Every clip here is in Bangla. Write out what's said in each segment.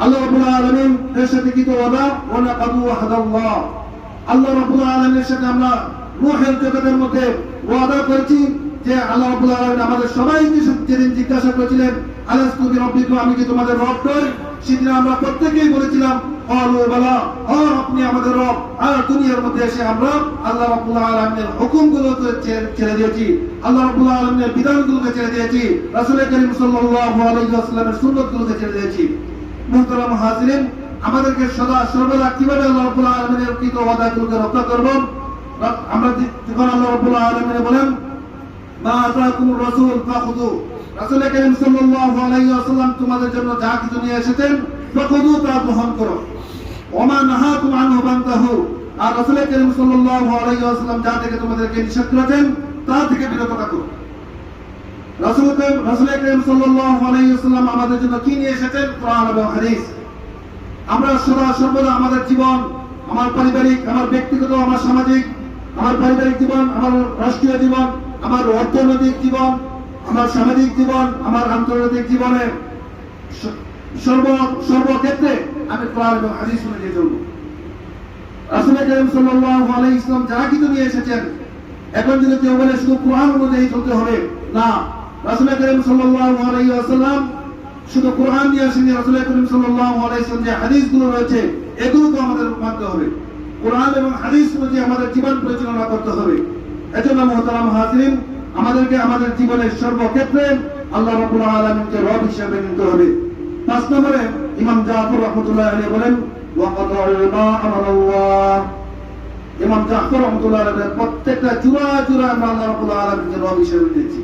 আল্লাহ আমাদের আল্লাহ ছেড়ে- দিয়েছি। আল্লাহ বিধানগুলোকে ছেড়ে ছেড়ে দিয়েছি। মুহতারাম হাজিরিন আমাদেরকে সদা সর্বদা কীভাবে আল্লাহ আলামিনের কৃত ওয়াদাগুলোকে রক্ষা করব আমরা যখন আল্লাহ আলামিন বলেন, মা আতাকুমুর রাসূল রাসূল করিম সাল্লাল্লাহু আলাইহি ওয়াসাল্লাম তোমাদের জন্য যা কিছু নিয়ে এসেছেন, ফাখুযু তা গ্রহণ করো। ওমা নাহাকুম আনহু ফান্তাহু আর রাসূল করিম সাল্লাল্লাহু আলাইহি ওয়াসাল্লাম যা থেকে তোমাদেরকে নিষেধ করেছেন, তা থেকে বিরত থাকো আমাদের জন্য কি নিয়ে এসেছেন? কোরআন এবং হাদিস। আমরা সদা সর্বদা আমাদের জীবন, আমার পারিবারিক, আমার ব্যক্তিগত, আমার সামাজিক, আমার পারিবারিক জীবন, আমার রাষ্ট্রীয় জীবন, আমার অর্থনৈতিক জীবন, আমার সামাজিক জীবন, আমার আন্তর্জাতিক জীবনে সর্ব সর্বক্ষেত্রে আমি কোরআন এবং হাদিস ইসলাম যা কিছু নিয়ে এসেছেন, এখন যদি কেউ বলে শুধু কোরআন অনুযায়ী চলতে হবে, না। আমাদেরকে আমাদের জীবনের সর্বক্ষেত্রে আল্লাহ আলামিনকে রব নিতে হবে। পাঁচ নম্বরে ইমাম জাফর রহমতুল্লাহ বলেন ইমাম জাফর রহমতুল্লাহ প্রত্যেকটা জুরা জুরা আমরা আল্লাহ রাব্বুল আলামিনকে রব হিসেবে নিয়েছি।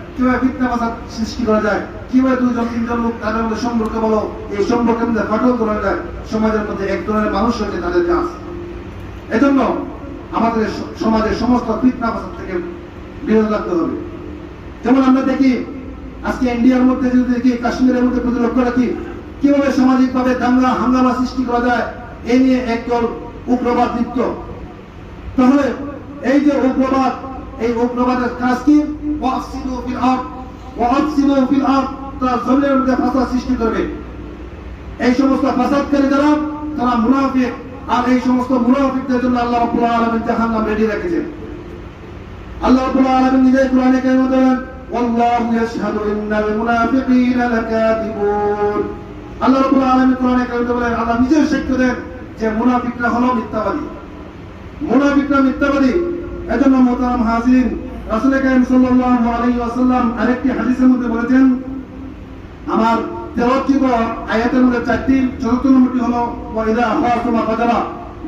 কীভাবে ফাসাদ সৃষ্টি করা যায়? কীভাবে দুইজন, তিনজন লোক তাদের মধ্যে সম্পর্ক বলো? এই সম্পর্কের মধ্যে ফাটল করা যায়? সমাজের মধ্যে এক ধরনের মানুষ রয়েছে তাদের কাজ। এজন্য আমাদের সমাজের সমস্ত ফিতনা ফাসাদ থেকে বিরত থাকতে হবে। যেমন আমরা দেখি, আজকে ইন্ডিয়ার মধ্যে যদি দেখি, কাশ্মীরের মধ্যে প্রতি লক্ষ্য রাখি কীভাবে সামাজিক ভাবে দাঙ্গা, হাঙ্গামা সৃষ্টি করা যায়? এই নিয়ে একদল উগ্রবাদ লিপ্ত। তাহলে এই যে উগ্রবাদ এই উগ্রবাদের কাজ কি সৃষ্টি এই সমস্ত ফাসাদকারী যারা, তারা মুনাফিক, আর এই সমস্ত মুনাফিকদের জন্য আল্লাহ রাব্বুল জাহান্নাম রেডি রেখেছেন। আল্লাহ রাব্বুল নিজেই কোরআনে আল্লাহ রাব্বুল আলামিন আল্লাহ দেন যে মুনাফিকরা হলো মিথ্যাবাদী। মুনাফিকরা মিথ্যাবাদী এজন্য মোহতারাম হাজিরিন রাসূল কারীম সাল্লাল্লাহু আলাইহি ওয়াসাল্লাম আরেকটি হাদিসের মধ্যে বলেছেন, আমার আয়াতের মধ্যে চারটি, চতুর্থ নম্বরটি হলো, ওয়াইদা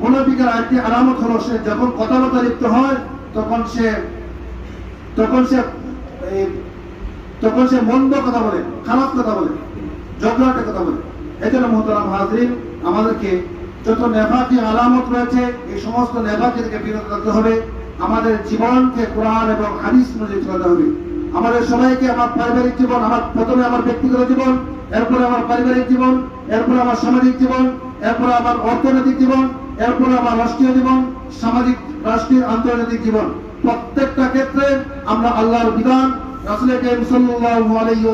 মুনাফিকের আরেকটি হলো, সে যখন কথাবার্তা লিপ্ত হয়, তখন সে তখন সে তখন সে মন্দ কথা বলে, খারাপ কথা বলে ঝগড়াটে কথা বলে। এই জন্য মোহতারাম হাজরিন আমাদেরকে যত নেফাকি আলামত রয়েছে, এই সমস্ত নেফাকি থেকে বিরত থাকতে হবে। আমাদের জীবনকে কোরআন এবং হাদিস অনুযায়ী চলাতে হবে। আমাদের সবাইকে আমার পারিবারিক জীবন, আমার প্রথমে আমার ব্যক্তিগত জীবন, এরপরে আমার পারিবারিক জীবন, এরপরে আমার সামাজিক জীবন, এরপরে আমার অর্থনৈতিক জীবন, এরপরে আমার রাষ্ট্রীয় জীবন, সামাজিক, রাষ্ট্রীয়, আন্তর্জাতিক জীবন। প্রত্যেকটা ক্ষেত্রে আমরা আল্লাহর বিধান, রাসূলের কারীম সাল্লাল্লাহু আলাইহি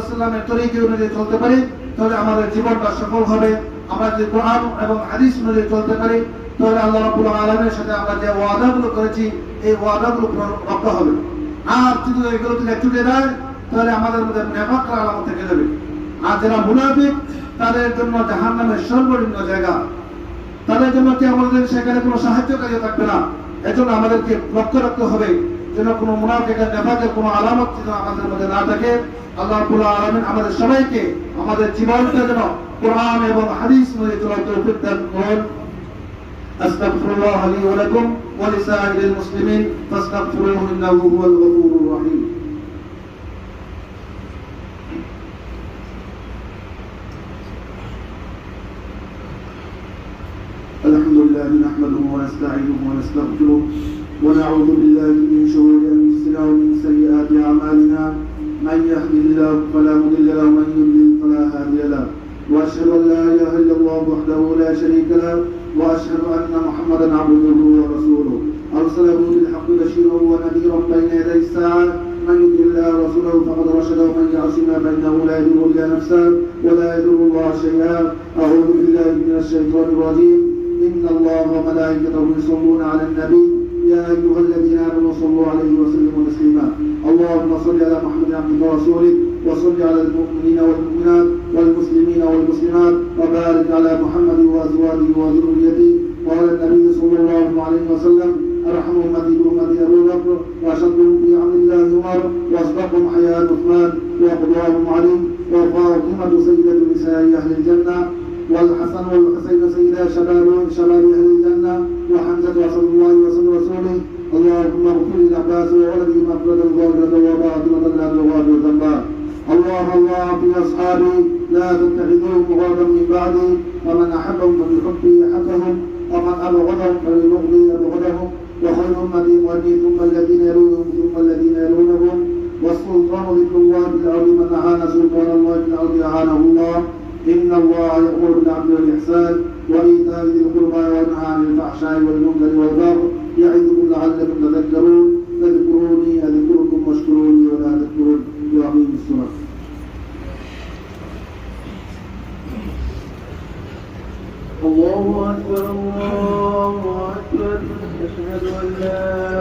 তরিকা অনুযায়ী চলতে পারি, তাহলে আমাদের জীবনটা সফল হবে। আমরা যদি কোরআন এবং হাদিস অনুযায়ী চলতে পারি তাহলে আল্লাহ রাব্বুল আলামিনের সাথে আমরা যে ওয়াদাগুলো করেছি, এই ওয়াদাগুলো পূরণ রক্ষা হবে। আর যদি এগুলো থেকে ছুটে যায়, তাহলে আমাদের মধ্যে নেফাকের আলামত থেকে যাবে। আর যারা মুনাফিক, তাদের জন্য জাহান্নামের সর্বনিম্ন জায়গা। তাদের জন্য কি আমাদের সেখানে কোনো সাহায্যকারী থাকবে না? এজন্য আমাদেরকে লক্ষ্য রাখতে হবে যেন কোনো মুনাফিকের, নেফাকের কোনো আলামত যেন আমাদের মধ্যে না থাকে। আল্লাহ রাব্বুল আলামিন আমাদের সবাইকে আমাদের জীবনটা যেন কোরআন এবং হাদিস অনুযায়ী চলার তৌফিক দান أستغفر الله لي ولكم ولسائر المسلمين فاستغفروه إنه هو الغفور الرحيم. الحمد لله نحمده ونستعينه ونستغفره ونعوذ بالله من شرور أنفسنا ومن سيئات أعمالنا. من يهد الله فلا مضل له ومن يضلل فلا هادي له. وأشهد أن لا إله إلا الله وحده لا شريك له. وأشهد أن محمدا عبده ورسوله. أرسله بالحق بشيرا ونذيرا بين يدي الساعة. من يطع الله ورسوله فقد رشد ومن يعص ما فانه لا يضر إلا نفسه ولا يضر الله شيئا. أعوذ بالله من الشيطان الرجيم. إن الله وملائكته يصلون على النبي. يا أيها الذين آمنوا صلوا عليه وسلموا تسليما. اللهم صل على محمد عبدك ورسولك. وصل على المؤمنين والمؤمنات والمسلمين والمسلمات وبارك على محمد وأزواجه وذريته وعلى النبي صلى الله عليه وسلم. أرحم أمتي بأمتي أبو بكر واشدهم في عمد الله عمر واصدقهم حياة عثمان واقضاهم علي وفاطمة سيدة نساء أهل الجنة والحسن والحسين سيدا شباب شباب أهل الجنة وحمزة وصلى الله وسلم رسوله. اللهم اغفر للعباس وولده مغفرة ظاهرة وباطنة لا تغادر ذنبا. الله الله في أصحابي لا تتخذوهم غرضا من بعدي ومن أحبهم فبحبي احبهم ومن أبغضهم فببغضي أبغضهم وخير أمتي امتي ثم الذين يلونهم ثم الذين يلونهم والسلطان ذكر الله في الأرض من اعان سلطان الله في الأرض اعانه الله. إن الله يأمر بالعدل والإحسان وإيتاء ذي القربى وينهى عن الفحشاء والمنكر والبغي يعظكم لعلكم تذكرون فاذكروني أذكركم واشكروني. Bak. Allahu Ekber, Allahu Ekber. Eşhedü en la